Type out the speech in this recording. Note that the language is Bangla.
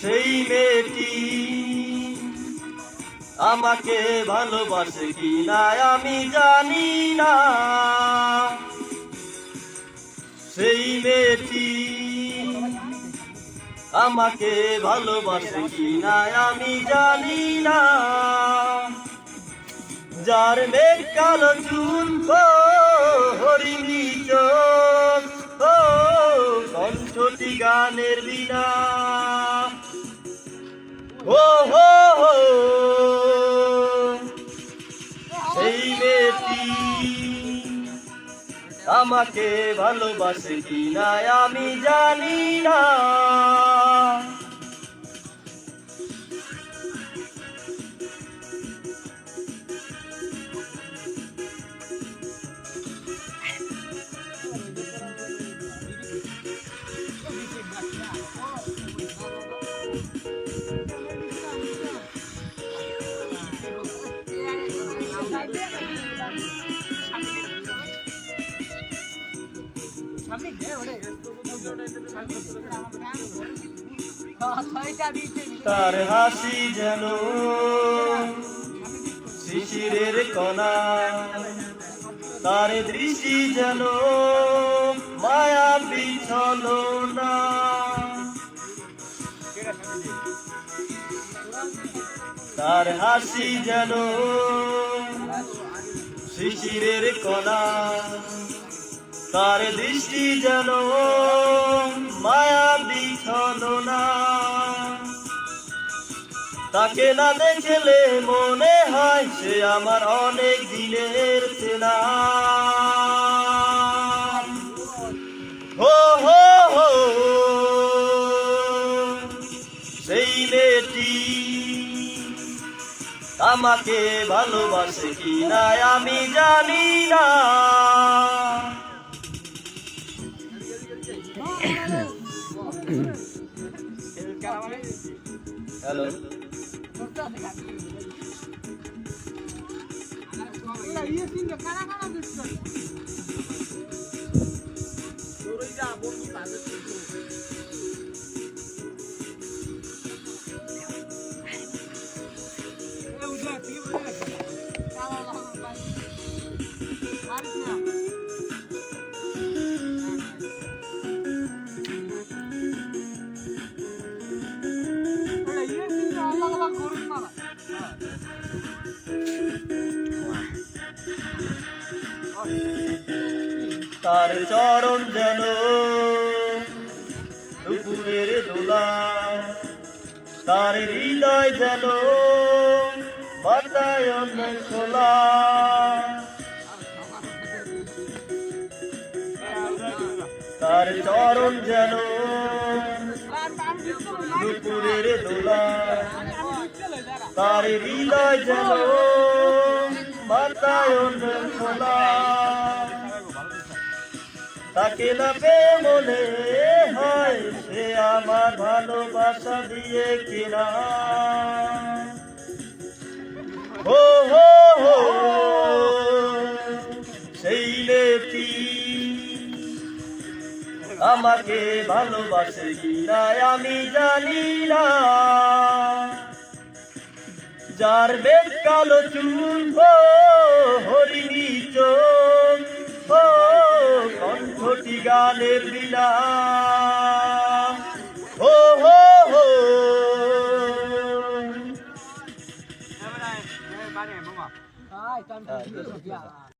সেই মেয়েটি আমাকে ভালোবাসে কি না আমি জানি না। সেই মেয়েটি আমাকে ভালোবাসে কি না আমি জানি না। যার মেঘ কালো চুল হরিণী চোখ কণ্ঠটি গানের বিনা। আমাকে ভালোবাসে কি না আমি জানি না। তার হাসি যেন শিশিরের কণা, তার দৃষ্টি যেন মায়া বিছল না। তার হাসি যেন শিশিরের কণা তার দৃষ্টি যেন মায়া বিছল না। তাকে না দেখলে মনে হয় সে আমার অনেক দিনের চেনা। হো হো হো, সেই মেয়েটি আমাকে ভালোবাসে কি না আমি জানি না। হ্যালো তার চরণ যেন দুপুরের দোলা, তার হৃদয় যেন বাতায়ন খোলা তার চরণ যেন দুপুরের দোলা তার হৃদয় যেন বাতায়ন খোলা। তাকে পেয়ে মনে হয় সে আমার ভালোবাসা দিয়ে কিনা। হো হো হো, সেই মেয়েটি আমাকে ভালোবাসে কিনা আমি জানি না। যার বেশ কালো চুল হরিণী চোখ ও কণ্ঠটি গানের দিলাম ও হো হো। Ai, tá me